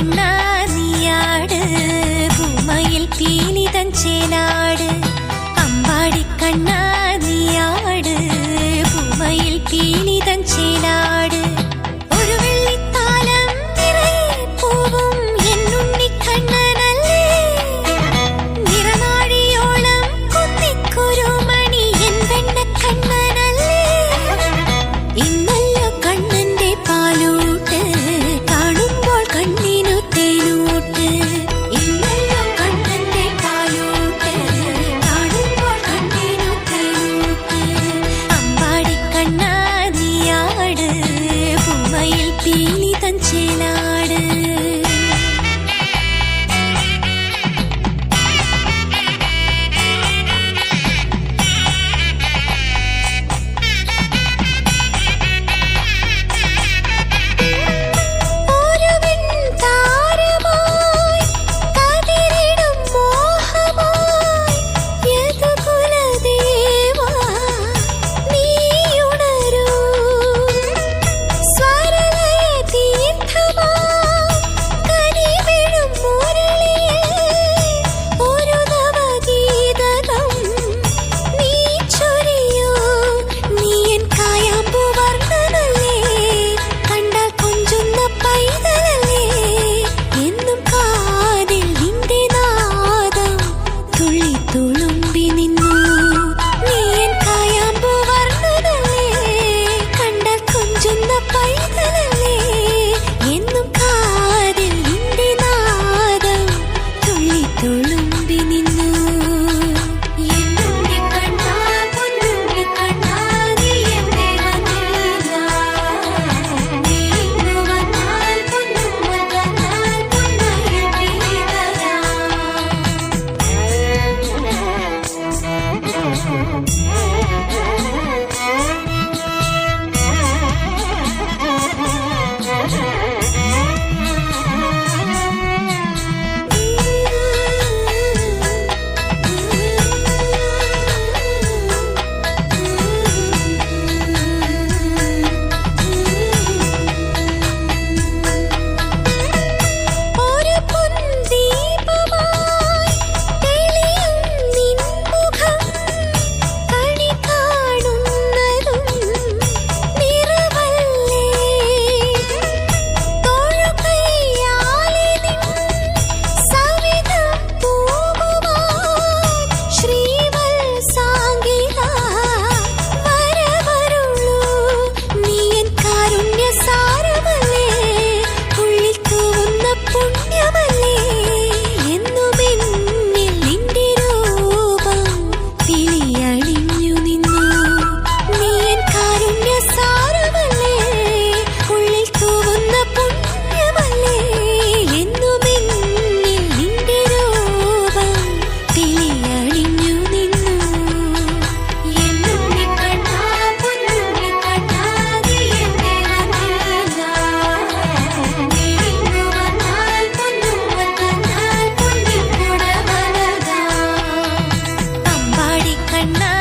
Kanna நீயாடு பூமையில் பீலிதன் சேலாடு Ambadi Be. I know.